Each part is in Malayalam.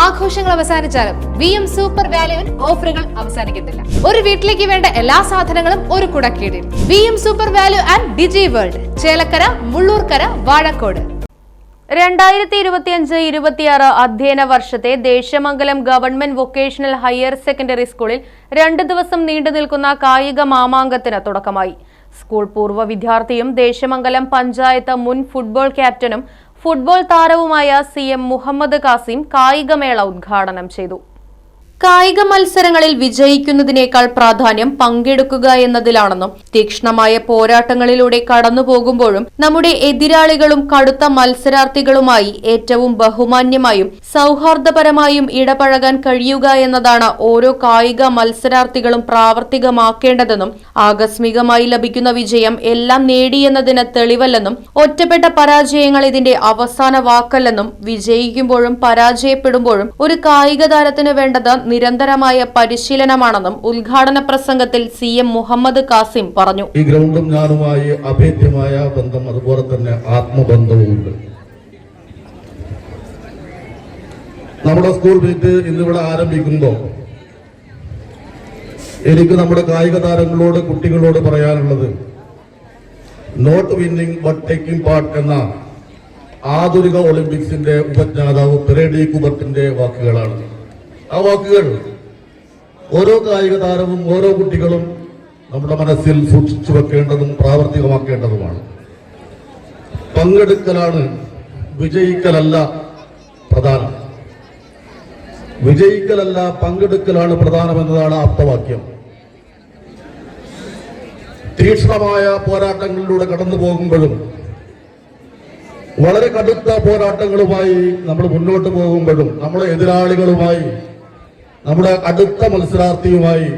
ആഘോഷങ്ങൾ അവസാനിച്ചാലും വി എം സൂപ്പർ വാല്യുവിൽ ഓഫറുകൾ അവസാനിക്കുന്നില്ല ഒരു വീട്ടിലേക്ക് വേണ്ട എല്ലാ സാധനങ്ങളും ഒരു കുടക്കീടിൽ. V M super value and digi world Chelakkara Mullurkara Vazhakkode. രണ്ടായിരത്തി ഇരുപത്തിയഞ്ച് ഇരുപത്തിയാറ് അധ്യയന വർഷത്തെ Desamangalam government vocational higher secondary സ്കൂളിൽ രണ്ട് ദിവസം നീണ്ടു നിൽക്കുന്ന കായിക മാമാങ്കത്തിന് തുടക്കമായി. സ്കൂൾ പൂർവ വിദ്യാർത്ഥിയും ദേശമംഗലം പഞ്ചായത്ത് മുൻ ഫുട്ബോൾ ക്യാപ്റ്റനും ഫുട്ബോൾ താരവുമായ സി എം മുഹമ്മദ് കാസിം കായികമേള ഉദ്ഘാടനം ചെയ്തു. കായിക മത്സരങ്ങളിൽ വിജയിക്കുന്നതിനേക്കാൾ പ്രാധാന്യം പങ്കെടുക്കുക എന്നതിലാണെന്നും തീക്ഷ്ണമായ പോരാട്ടങ്ങളിലൂടെ കടന്നുപോകുമ്പോഴും നമ്മുടെ എതിരാളികളും കടുത്ത മത്സരാർത്ഥികളുമായി ഏറ്റവും ബഹുമാന്യമായും സൗഹാർദ്ദപരമായും ഇടപഴകാൻ കഴിയുക എന്നതാണ് ഓരോ കായിക മത്സരാർത്ഥികളും പ്രാവർത്തികമാക്കേണ്ടതെന്നും ആകസ്മികമായി ലഭിക്കുന്ന വിജയം എല്ലാം നേടിയെന്നതിന് തെളിവല്ലെന്നും ഒറ്റപ്പെട്ട പരാജയങ്ങൾ ഇതിന്റെ അവസാന വാക്കല്ലെന്നും വിജയിക്കുമ്പോഴും പരാജയപ്പെടുമ്പോഴും ഒരു കായിക താരത്തിന് വേണ്ടത് നിരന്തരമായ പരിശീലനമാണെന്നും ഉദ്ഘാടന പ്രസംഗത്തിൽ സി എം മുഹമ്മദ് കാസിം പറഞ്ഞു. ഈ ഗ്രൗണ്ടും ഞാനുമായി അഭേദ്യമായ ബന്ധം അതുപോലെ തന്നെ ആത്മബന്ധവുമുണ്ട്. നമ്മുടെ സ്കൂൾ മീറ്റ് ഇന്നിവിടെ ആരംഭിക്കുമ്പോൾ എനിക്ക് നമ്മുടെ കായിക താരങ്ങളോട് കുട്ടികളോട് പറയാനുള്ളത് not winning but taking part എന്ന ആധുനിക ഒളിമ്പിക്സിന്റെ ഉപജ്ഞാതാവ് പെരേഡി കുബർട്ടിന്റെ വാക്കുകളാണ്. ആ വാക്കുകൾ ഓരോ കായിക താരവും ഓരോ കുട്ടികളും നമ്മുടെ മനസ്സിൽ സൂക്ഷിച്ചു വെക്കേണ്ടതും പ്രാവർത്തികമാക്കേണ്ടതുമാണ്. പങ്കെടുക്കലാണ് വിജയിക്കലല്ല പ്രധാനം. വിജയിക്കലല്ല പങ്കെടുക്കലാണ് പ്രധാനമെന്നതാണ് അർത്ഥവാക്യം. തീക്ഷ്ണമായ പോരാട്ടങ്ങളിലൂടെ കടന്നു പോകുമ്പോഴും വളരെ കടുത്ത പോരാട്ടങ്ങളുമായി നമ്മൾ മുന്നോട്ട് പോകുമ്പോഴും നമ്മുടെ എതിരാളികളുമായി നമ്മുടെ അടുത്ത മത്സരാർത്ഥിയുമായി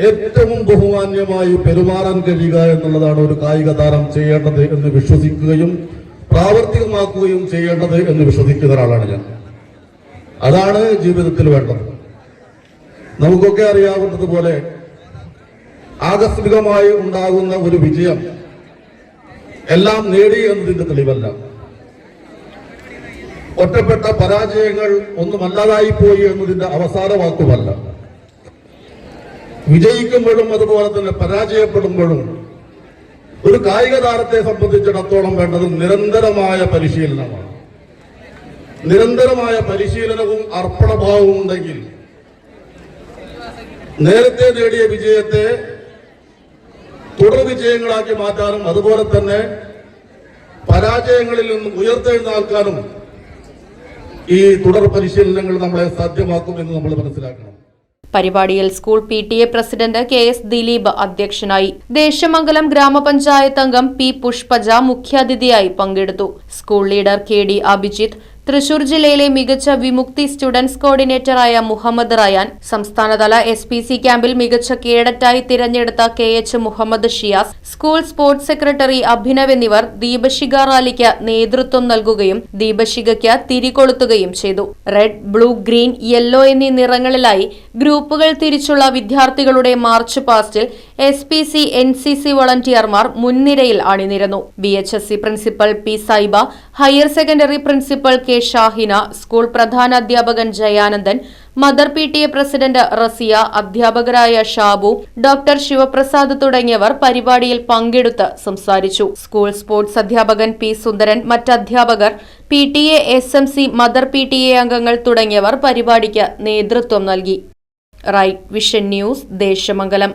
ഏറ്റവും ബഹുമാന്യമായി പെരുമാറാൻ കഴിയുക എന്നുള്ളതാണ് ഒരു കായിക താരം ചെയ്യേണ്ടത് എന്ന് വിശ്വസിക്കുകയും പ്രാവർത്തികമാക്കുകയും ചെയ്യേണ്ടത് എന്ന് വിശ്വസിക്കുന്ന ഒരാളാണ് ഞാൻ. അതാണ് ജീവിതത്തിൽ വേണ്ടത്. നമുക്കൊക്കെ അറിയാവുന്നതുപോലെ ആകസ്മികമായി ഉണ്ടാകുന്ന ഒരു വിജയം എല്ലാം നേടി എന്നതിന്റെ തെളിവല്ല. ഒറ്റപ്പെട്ട പരാജയങ്ങൾ ഒന്നുമല്ലാതായി പോയി എന്നതിന്റെ അവസാന വാക്കുമല്ല. വിജയിക്കുമ്പോഴും അതുപോലെ തന്നെ പരാജയപ്പെടുമ്പോഴും ഒരു കായിക താരത്തെ സംബന്ധിച്ചിടത്തോളം വേണ്ടത് നിരന്തരമായ പരിശീലനമാണ്. നിരന്തരമായ പരിശീലനവും അർപ്പണഭാവവും ഉണ്ടെങ്കിൽ നേരത്തെ നേടിയ വിജയത്തെ തുടർ വിജയങ്ങളാക്കി മാറ്റാനും അതുപോലെ തന്നെ പരാജയങ്ങളിൽ നിന്നും ഉയർത്തെഴുന്നേൽക്കാനും ഈ തുടർ പരിശീലനങ്ങൾ നമ്മളെ സാധ്യമാക്കും എന്ന് നമ്മൾ മനസ്സിലാക്കണം. പരിപാടിയിൽ school P T A president K S Dileep അധ്യക്ഷനായി ദേശമംഗലം ഗ്രാമപഞ്ചായത്ത് അംഗം പി പുഷ്പജ മുഖ്യാതിഥിയായി പങ്കെടുത്തു. School leader K D Abhijith Thrissur ജില്ലയിലെ മികച്ച വിമുക്തി സ്റ്റുഡൻസ് കോർഡിനേറ്ററായ മുഹമ്മദ് റയാൻ സംസ്ഥാനതല എസ് പി സി ക്യാമ്പിൽ മികച്ച കേഡറ്റായി തിരഞ്ഞെടുത്ത K H Muhammad Shiyas school sports secretary Abhinav എന്നിവർ ദീപശിഖ റാലിക്ക് നേതൃത്വം നൽകുകയും ദീപശിഖയ്ക്ക് തിരികൊളുത്തുകയും ചെയ്തു. റെഡ് ബ്ലൂ ഗ്രീൻ യെല്ലോ എന്നീ നിറങ്ങളിലായി ഗ്രൂപ്പുകൾ തിരിച്ചുള്ള വിദ്യാർത്ഥികളുടെ march പാസ്റ്റിൽ S P C N C C വളണ്ടിയർമാർ മുൻനിരയിൽ അണിനിരന്നു. B H S C principal P Saiba higher secondary principal K Shahina school പ്രധാന അധ്യാപകൻ Jayanandan mother P T A president Rasiya അധ്യാപകരായ ഷാബു ഡോക്ടർ ശിവപ്രസാദ് തുടങ്ങിയവർ പരിപാടിയിൽ പങ്കെടുത്ത് സംസാരിച്ചു. സ്കൂൾ സ്പോർട്സ് അധ്യാപകൻ പി സുന്ദരൻ മറ്റ് അധ്യാപകർ P T A S M C mother P T A അംഗങ്ങൾ തുടങ്ങിയവർ പരിപാടിക്ക് നേതൃത്വം നൽകി. Right vision news Desamangalam.